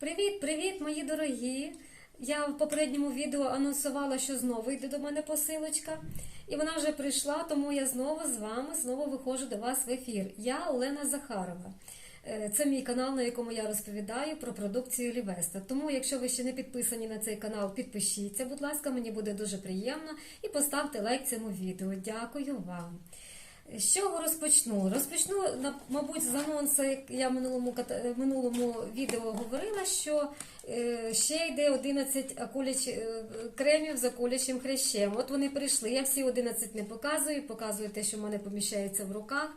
Привіт-привіт, мої дорогі! Я в попередньому відео анонсувала, що знову йде до мене посилочка. І вона вже прийшла, тому я знову з вами знову виходжу до вас в ефір. Я Олена Захарова. Е, Це мій канал, на якому я розповідаю про продукцію Лівеста. Тому, якщо ви ще не підписані на цей канал, підпишіться, будь ласка, мені буде дуже приємно. І поставте лайк цьому відео. Дякую вам. З чого розпочну? Розпочну, мабуть, з анонсу, як я в минулому, ката- минулому відео говорила, що е, ще йде 11 акуляч, е, кремів за колячим хрящем. От вони прийшли. Я всі 11 не показую, показую те, що в мене поміщається в руках.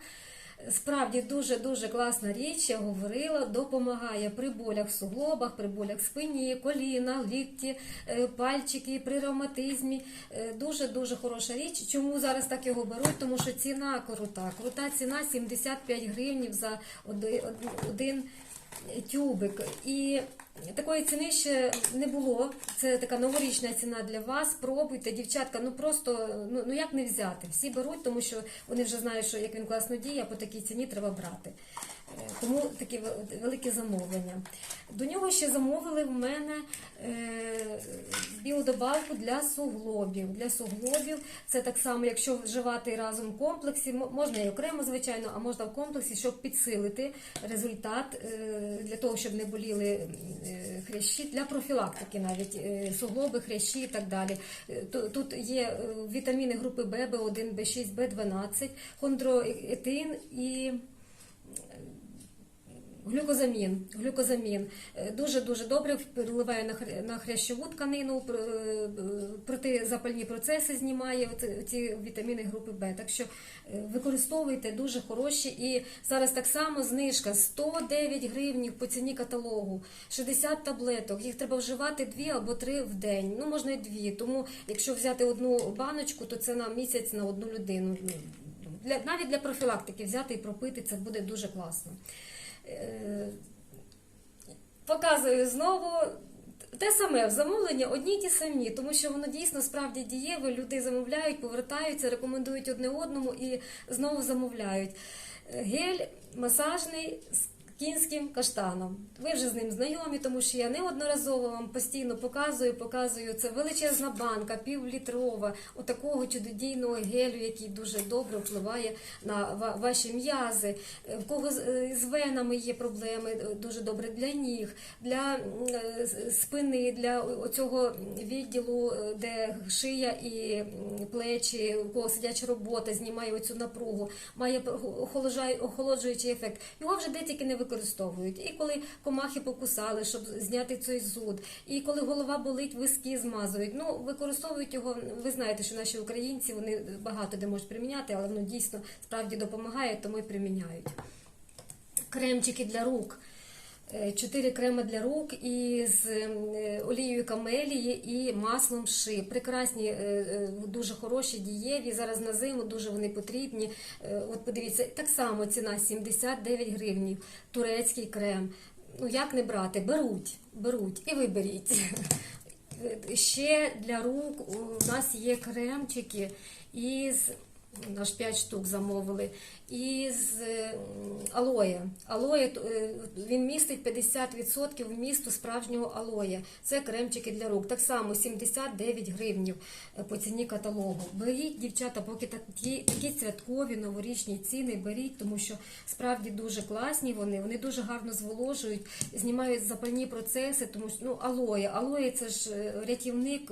Справді дуже-дуже класна річ, я говорила, допомагає при болях в суглобах, при болях в спині, коліна, лікті, е, пальчики, при ревматизмі. Дуже-дуже хороша річ. Чому зараз так його беруть? Тому що ціна крута. Крута ціна 75 гривнів за один тюбик. І такої ціни ще не було. Це така новорічна ціна для вас. Пробуйте, дівчатка. Ну просто ну, ну як не взяти? Всі беруть, тому що вони вже знають, що як він класно діє, а по такій ціні треба брати. Е, Тому такі ве- великі замовлення. До нього ще замовили в мене е, біодобавку для суглобів. Для суглобів це так само, якщо вживати разом в комплексі, можна і окремо, звичайно, а можна в комплексі, щоб підсилити результат е, для того, щоб не боліли хрящі, для профілактики навіть е, суглоби, хрящі і так далі. Е, Тут є е, вітаміни групи Б, Б1, Б6, Б12, хондроетин і Глюкозамін, глюкозамін Е, дуже дуже добре впливає на хря- на хрящову тканину, е, протизапальні процеси знімає ці вітаміни групи Б. Так що е, використовуйте дуже хороші. І зараз так само знижка 109 гривень по ціні каталогу, 60 таблеток. Їх треба вживати дві або три в день. Ну можна і дві. Тому якщо взяти одну баночку, то це на місяць на одну людину. Для навіть для профілактики взяти і пропити це буде дуже класно. Е, Показую знову. Те саме замовлення одні ті самі, тому що воно дійсно справді дієве. Люди замовляють, повертаються, рекомендують одне одному і знову замовляють. Гель масажний з кінським каштаном. Ви вже з ним знайомі, тому що я неодноразово вам постійно показую, показую. Це величезна банка, півлітрова, отакого чудодійного гелю, який дуже добре впливає на ваші м'язи. В кого з- е, венами є проблеми, е, дуже добре для ніг, для спини, для оцього відділу, е, де шия і плечі, у кого сидяча робота, знімає оцю напругу, має охолоджуючий ефект. Його вже де тільки не використовують. І коли комахи покусали, щоб зняти цей зуд, і коли голова болить, виски змазують. Ну, використовують його. Ви знаєте, що наші українці вони багато де можуть приміняти, але воно дійсно справді допомагає, тому і приміняють. Кремчики для рук. Е, Чотири крема для рук із е, олією камелії і маслом ши. Прекрасні, е, е, дуже хороші, дієві. Зараз на зиму дуже вони потрібні. Е, От подивіться, так само ціна 79 гривень. Турецький крем. Ну як не брати? Беруть, беруть і ви беріть. Е, Ще для рук у нас є кремчики із аж 5 штук замовили. Із алоє. Алоє е, він містить 50% вмісту справжнього алоє. Це кремчики для рук. Так само 79 гривнів е, по ціні каталогу. Беріть, дівчата, поки такі, такі святкові новорічні ціни беріть, тому що справді дуже класні вони. Вони дуже гарно зволожують, знімають запальні процеси, тому що ну алоє. Алоє це ж е, рятівник.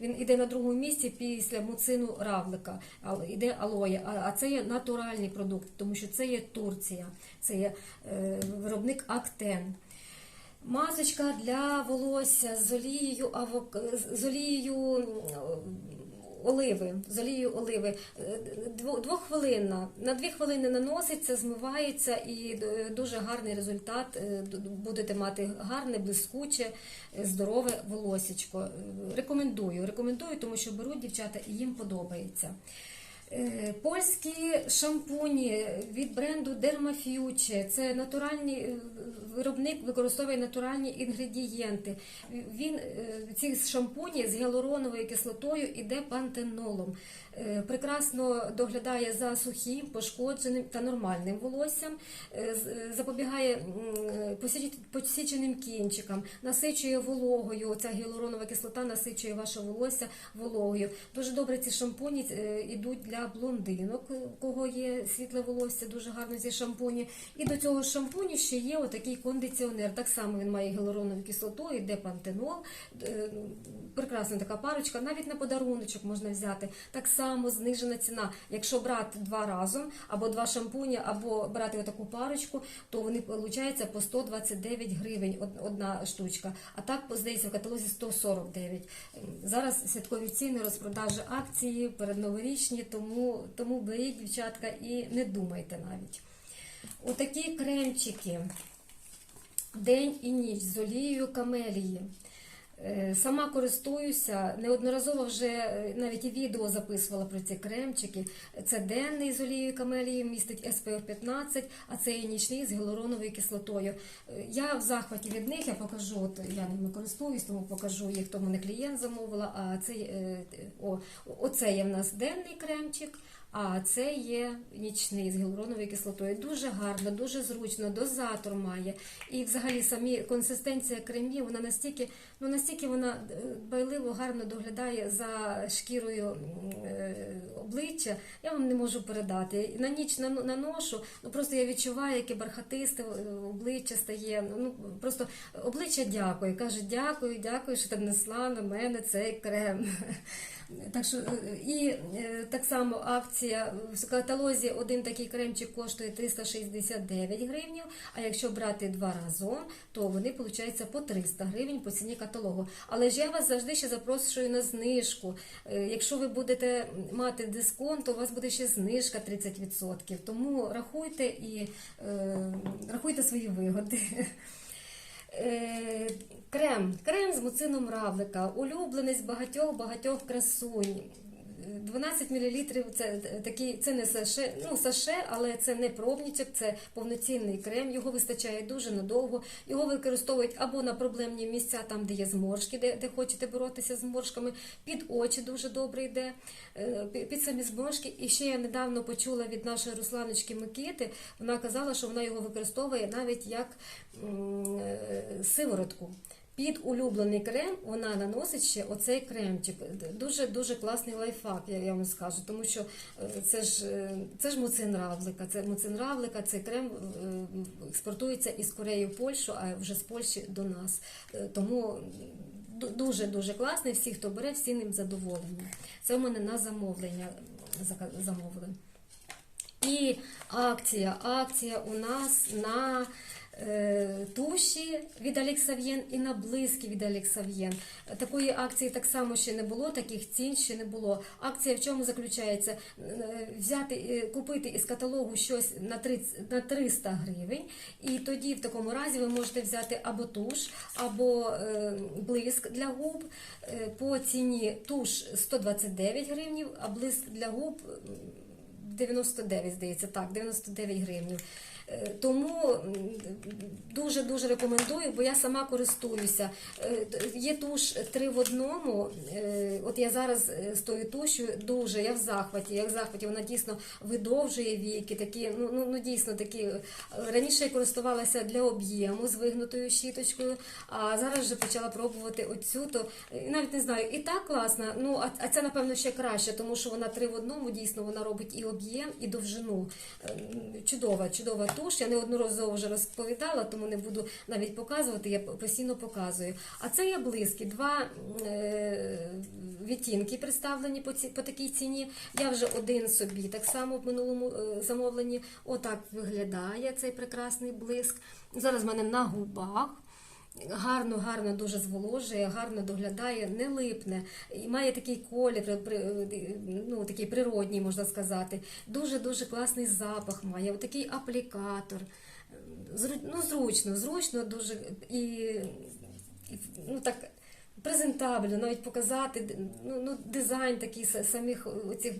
Він іде на другому місці після муцину равлика. Іде алоє. А це є натуральний продукт, тому що це є Турція, це є е, виробник Актен. Масочка для волосся з олією авок... з олією оливи. З олією оливи. Е, дво- Двоххвилинна. На дві хвилини наноситься, змивається і е, дуже гарний результат. Е, Будете мати гарне, блискуче, е, здорове волосечко. Е, Рекомендую. Рекомендую, тому що беруть дівчата і їм подобається. Е, Польські шампуні від бренду Dermafuge. Це натуральний е, виробник використовує натуральні інгредієнти. Він е, ці шампуні з гіалуроновою кислотою іде пантенолом. Прекрасно доглядає за сухим, пошкодженим та нормальним волоссям, запобігає посіченим кінчикам, насичує вологою. Ця гіалуронова кислота насичує ваше волосся вологою. Дуже добре ці шампуні йдуть для блондинок, у кого є світле волосся, дуже гарно ці шампуні. І до цього шампуню ще є отакий кондиціонер. Так само він має гіалуронову кислоту, йде пантенол. Е, Прекрасна така парочка. Навіть на подаруночок можна взяти. Так само знижена ціна. Якщо брати два разом, або два шампуні, або брати отаку парочку, то вони виходять по 129 гривень одна штучка. А так, здається, в каталозі 149. Зараз святкові ціни, розпродажі акції, передноворічні, тому, тому беріть, дівчатка, і не думайте навіть. Отакі кремчики. День і ніч з олією камелії. Е, Сама користуюся, неодноразово вже е, навіть і відео записувала про ці кремчики. Це денний з олією камелії, містить SPF 15, а це і нічний з гіалуроновою кислотою. Е, Я в захваті від них, я покажу, от я ними користуюсь, тому покажу їх, то мене клієнт замовила. А це е, о, оце є в нас денний кремчик. А це є нічний з гіалуроновою кислотою. Дуже гарно, дуже зручно, дозатор має. І взагалі самі консистенція кремів, вона настільки, ну настільки вона е, байливо гарно доглядає за шкірою е, обличчя. Я вам не можу передати. На ніч наношу, ну просто я відчуваю, яке бархатисте е, обличчя стає. Ну просто обличчя дякує. Каже, дякую, дякую, що ти несла на мене цей крем. Так що е, і е, так само акція в каталозі один такий кремчик коштує 369 гривень, а якщо брати два разом, то вони виходить по 300 гривень по ціні каталогу. Але ж я вас завжди ще запрошую на знижку. Е, Якщо ви будете мати дисконт, то у вас буде ще знижка 30%. Тому рахуйте і рахуйте свої вигоди. Е, Крем. Крем з муцином равлика. Улюбленець багатьох багатьох красунь. 12 мл це такий, це не саше, ну саше, але це не пробничок, це повноцінний крем. Його вистачає дуже надовго. Його використовують або на проблемні місця, там де є зморшки, де, де хочете боротися з зморшками. Під очі дуже добре йде, е, під самі зморшки. І ще я недавно почула від нашої Русланочки Микити. Вона казала, що вона його використовує навіть як е, сиворотку. Під улюблений крем вона наносить ще оцей кремчик. Дуже дуже класний лайфхак, я, вам скажу, тому що е, це ж е, це ж муцин. Це муцин цей крем е, експортується із Кореї в Польщу, а вже з Польщі до нас. Тому дуже дуже класний. Всі, хто бере, всі ним задоволені. Це у мене на замовлення замовили. І акція. Акція у нас на е, туші від Алексав'єн і на блиски від Алексав'єн. Такої акції так само ще не було, таких цін ще не було. Акція в чому заключається? Е, Взяти, е, купити із каталогу щось на 30, на 300 гривень, і тоді в такому разі ви можете взяти або туш, або блиск для губ. По ціні туш 129 гривень, а блиск для губ 99, здається, так, 99 гривень. Е, Тому дуже-дуже рекомендую, бо я сама користуюся. Е, Є туш три в одному. Е, От я зараз з тою тушю дуже, я в захваті. Я в захваті, вона дійсно видовжує віки, такі, ну, ну, ну дійсно такі. Раніше я користувалася для об'єму з вигнутою щіточкою, а зараз вже почала пробувати оцю, то навіть не знаю, і так класна, ну а, а ця, напевно, ще краще, тому що вона три в одному, дійсно, вона робить і об'єм, і довжину. Чудова, чудова туш. Я неодноразово вже розповідала, тому не буду навіть показувати, я постійно показую. А це є близькі два е, відтінки представлені по, ці, по такій ціні. Я вже один собі так само в минулому е, замовленні. Отак виглядає цей прекрасний блиск. Зараз в мене на губах. Гарно, гарно дуже зволожує, гарно доглядає, не липне і має такий колір, при- ну такий природній, можна сказати. Дуже дуже класний запах має. Такий аплікатор. Ну, зручно, зручно дуже і, ну так. Презентабельно, навіть показати ну, ну, дизайн такий самих оцих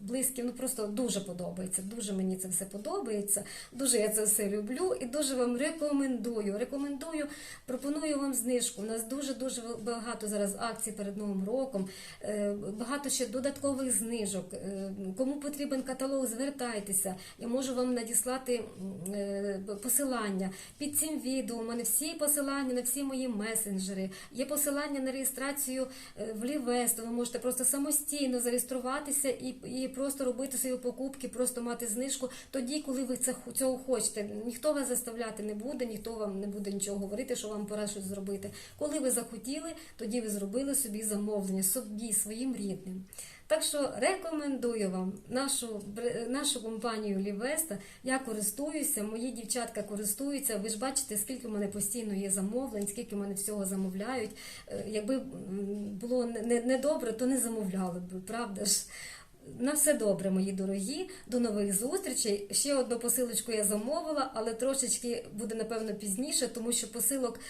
м, близькі. Ну просто дуже подобається. Дуже мені це все подобається. Дуже я це все люблю і дуже вам рекомендую. Рекомендую, пропоную вам знижку. У нас дуже дуже багато зараз акцій перед новим роком. е, Багато ще додаткових знижок. Е, Кому потрібен каталог, звертайтеся. Я можу вам надіслати е, посилання під цим відео. У мене всі посилання на всі мої месенджери. Є посилання на реєстрацію в Лівесто. Ви можете просто самостійно зареєструватися і, і просто робити свої покупки, просто мати знижку тоді, коли ви це цього хочете. Ніхто вас заставляти не буде, ніхто вам не буде нічого говорити, що вам пора щось зробити. Коли ви захотіли, тоді ви зробили собі замовлення собі, своїм рідним. Так що рекомендую вам нашу, нашу компанію Лівеста. Я користуюся, мої дівчатка користуються. Ви ж бачите, скільки в мене постійно є замовлень, скільки в мене всього замовляють. Е, Якби було не- не, то не замовляли б, правда ж? На все добре, мої дорогі. До нових зустрічей. Ще одну посилочку я замовила, але трошечки буде напевно пізніше, тому що посилок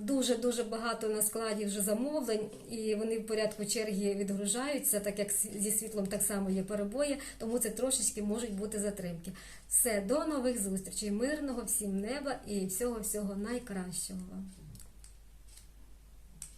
дуже дуже багато на складі вже замовлень, і вони в порядку черги відгружаються, так як зі світлом так само є перебої, тому це трошечки можуть бути затримки. Все, до нових зустрічей, мирного всім неба і всього всього найкращого вам.